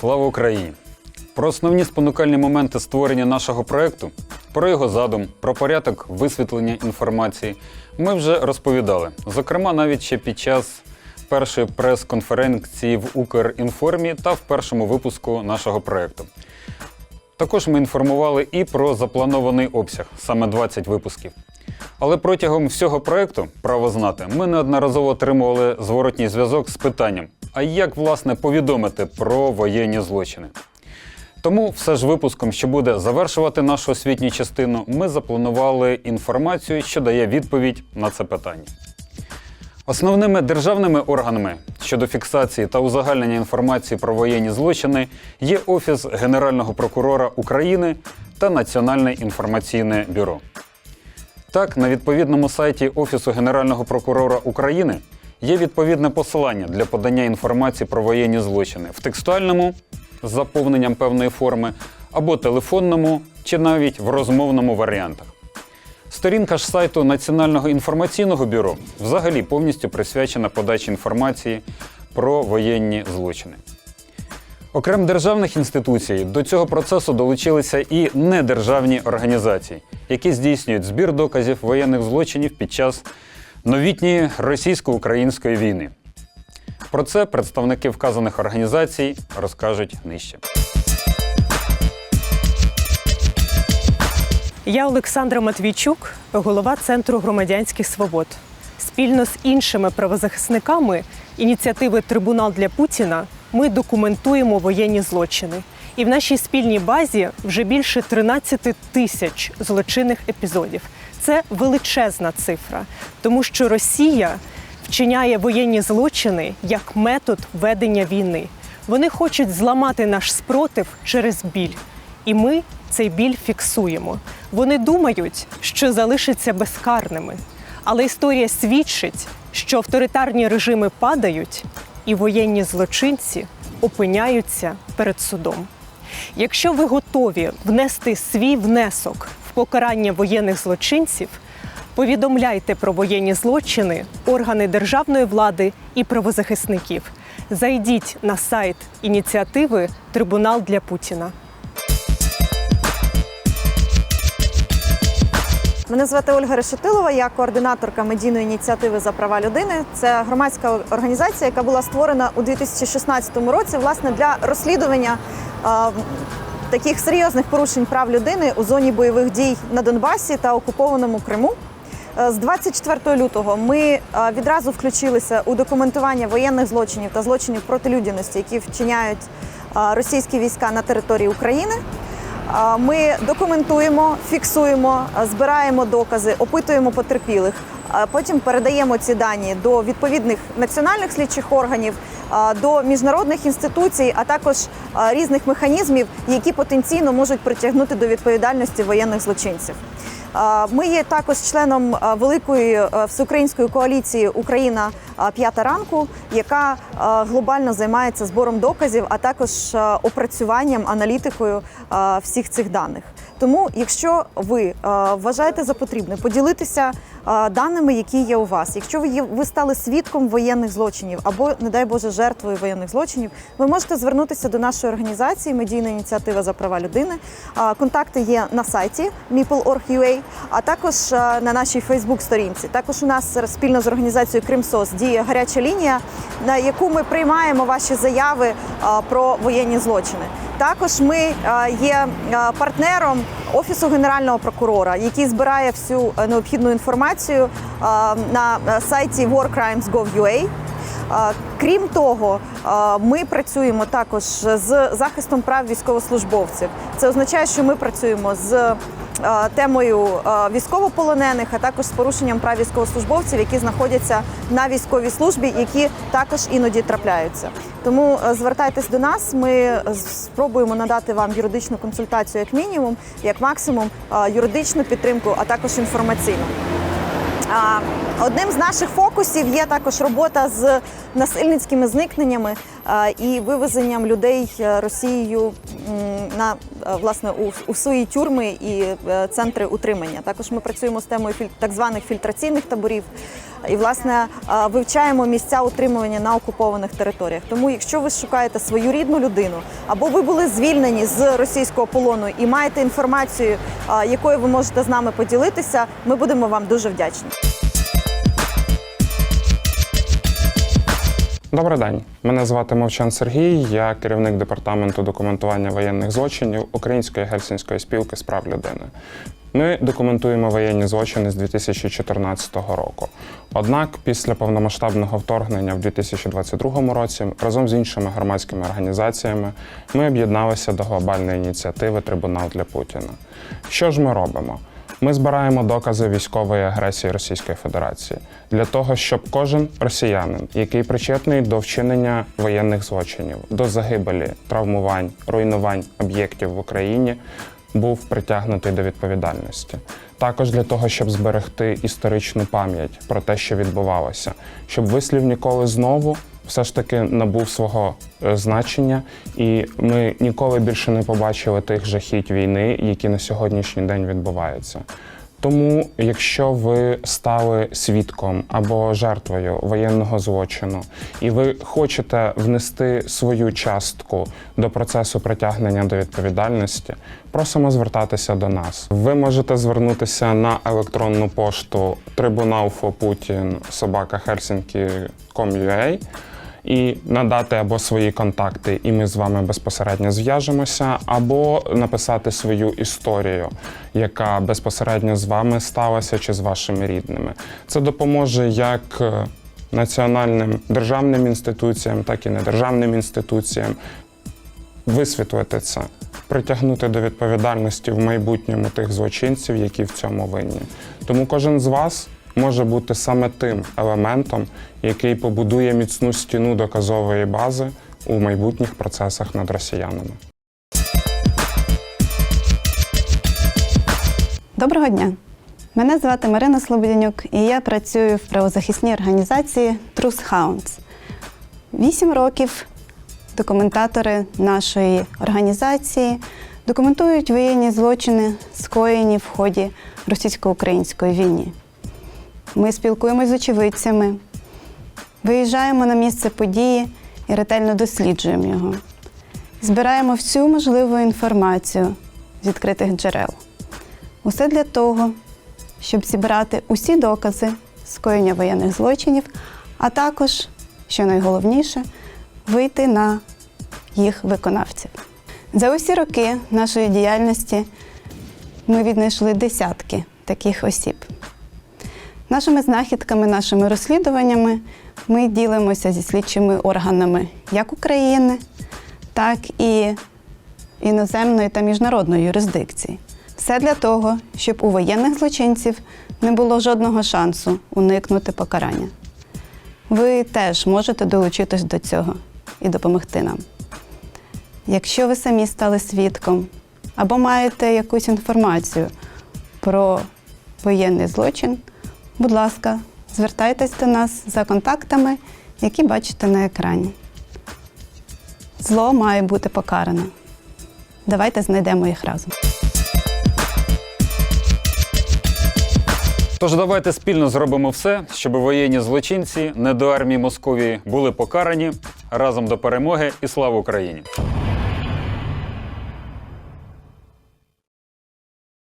Слава Україні! Про основні спонукальні моменти створення нашого проекту, про його задум, про порядок висвітлення інформації ми вже розповідали. Зокрема, навіть ще під час першої прес-конференції в Укрінформі та в першому випуску нашого проекту. Також ми інформували і про запланований обсяг саме 20 випусків. Але протягом всього проекту право знати ми неодноразово отримували зворотній зв'язок з питанням: а як власне повідомити про воєнні злочини? Тому все ж випуском, що буде завершувати нашу освітню частину, ми запланували інформацію, що дає відповідь на це питання. Основними державними органами щодо фіксації та узагальнення інформації про воєнні злочини є Офіс Генерального прокурора України та Національне інформаційне бюро. Так, на відповідному сайті Офісу Генерального прокурора України є відповідне посилання для подання інформації про воєнні злочини в текстуальному з заповненням певної форми або телефонному чи навіть в розмовному варіантах. Сторінка ж сайту Національного інформаційного бюро взагалі повністю присвячена подачі інформації про воєнні злочини. Окрім державних інституцій, до цього процесу долучилися і недержавні організації, які здійснюють збір доказів воєнних злочинів під час новітньої російсько-української війни. Про це представники вказаних організацій розкажуть нижче. Я Олександра Матвійчук, голова Центру громадянських свобод. Спільно з іншими правозахисниками ініціативи Трибунал для Путіна ми документуємо воєнні злочини. І в нашій спільній базі вже більше 13 тисяч злочинних епізодів. Це величезна цифра, тому що Росія вчиняє воєнні злочини як метод ведення війни. Вони хочуть зламати наш спротив через біль. І ми цей біль фіксуємо. Вони думають, що залишаться безкарними. Але історія свідчить, що авторитарні режими падають, і воєнні злочинці опиняються перед судом. Якщо ви готові внести свій внесок покарання воєнних злочинців, повідомляйте про воєнні злочини органи державної влади і правозахисників. Зайдіть на сайт ініціативи Трибунал для Путіна. Мене звати Ольга Решетилова, я координаторка медійної ініціативи за права людини. Це громадська організація, яка була створена у 2016 році власне для розслідування таких серйозних порушень прав людини у зоні бойових дій на Донбасі та окупованому Криму. Е, З 24 лютого ми е, відразу включилися у документування воєнних злочинів та злочинів проти людяності, які вчиняють е, російські війська на території України. Ми документуємо, фіксуємо, збираємо докази, опитуємо потерпілих. Потім передаємо ці дані до відповідних національних слідчих органів, до міжнародних інституцій, а також різних механізмів, які потенційно можуть притягнути до відповідальності воєнних злочинців. Ми є також членом великої всеукраїнської коаліції Україна п'ята ранку, яка глобально займається збором доказів, а також опрацюванням, аналітикою всіх цих даних. Тому, якщо ви вважаєте за потрібне поділитися даними, які є у вас, якщо ви ви стали свідком воєнних злочинів або, не дай Боже, жертвою воєнних злочинів, ви можете звернутися до нашої організації Медійна ініціатива за права людини. Контакти є на сайті meeple.org.ua, а також на нашій Фейсбук-сторінці. Також у нас спільно з організацією Кримсос діє гаряча лінія, на яку ми приймаємо ваші заяви про воєнні злочини. Також ми є партнером офісу генерального прокурора, який збирає всю е, необхідну інформацію а, на е, сайті warcrimes.gov.ua. А, Крім того, ми працюємо також з захистом прав військовослужбовців. Це означає, що ми працюємо з е, темою е, військовополонених, а також з порушенням прав військовослужбовців, які знаходяться на військовій службі, які також іноді трапляються. Тому е, звертайтесь до нас. Ми е, спробуємо надати вам юридичну консультацію як мінімум, як максимум е, юридичну підтримку, а також інформаційну. Одним з наших фокусів є також робота з насильницькими зникненнями і вивезенням людей е, Росією на е, власне у, свої тюрми і е, центри утримання. Також ми працюємо з темою так званих фільтраційних таборів. І власне вивчаємо місця утримування на окупованих територіях. Тому, якщо ви шукаєте свою рідну людину, або ви були звільнені з російського полону і маєте інформацію, якою ви можете з нами поділитися, ми будемо вам дуже вдячні. Добрий день. Мене звати Мовчан Сергій. Я керівник департаменту документування воєнних злочинів Української гельсінської спілки з прав людини. Ми документуємо воєнні злочини з 2014 року. Однак, після повномасштабного вторгнення в 2022 році, разом з іншими громадськими організаціями, ми об'єдналися до глобальної ініціативи Трибунал для Путіна. Що ж ми робимо? Ми збираємо докази військової агресії Російської Федерації для того, щоб кожен росіянин, який причетний до вчинення воєнних злочинів, до загибелі, травмувань, руйнувань об'єктів в Україні, був притягнутий до відповідальності. Також для того, щоб зберегти історичну пам'ять про те, що відбувалося, щоб вислів ніколи знову все ж таки набув свого е, значення, і ми ніколи більше не побачили тих жахіть війни, які на сьогоднішній день відбуваються. Тому, якщо ви стали свідком або жертвою воєнного злочину, і ви хочете внести свою частку до процесу притягнення до відповідальності, просимо звертатися до нас. Ви можете звернутися на електронну пошту tribunalfoputin собака Helsinki.com.ua і надати або свої контакти, і ми з вами безпосередньо зв'яжемося, або написати свою історію, яка безпосередньо з вами сталася чи з вашими рідними. Це допоможе як е, національним державним інституціям, так і недержавним інституціям висвітлити це, притягнути до відповідальності в майбутньому тих злочинців, які в цьому винні. Тому кожен з вас може бути саме тим елементом, який побудує міцну стіну доказової бази у майбутніх процесах над росіянами. Доброго дня! Мене звати Марина Слободянюк і я працюю в правозахисній організації Truth Hounds. Вісім років документатори нашої організації документують воєнні злочини, скоєні в ході російсько-української війни. Ми спілкуємося з очевидцями, виїжджаємо на місце події і ретельно досліджуємо його. Збираємо всю можливу інформацію з відкритих джерел. Усе для того, щоб зібрати усі докази скоєння воєнних злочинів, а також, що найголовніше, вийти на їх виконавців. За усі роки нашої діяльності ми віднайшли десятки таких осіб. Нашими знахідками, нашими розслідуваннями ми ділимося зі слідчими органами як України, так і іноземної та міжнародної юрисдикції. Все для того, щоб у воєнних злочинців не було жодного шансу уникнути покарання. Ви теж можете долучитись до цього і допомогти нам. Якщо ви самі стали свідком або маєте якусь інформацію про воєнний злочин, будь ласка, звертайтесь до нас за контактами, які бачите на екрані. Зло має бути покарано. Давайте знайдемо їх разом. Тож давайте спільно зробимо все, щоб воєнні злочинці недоармії Московії були покарані разом до перемоги і слава Україні!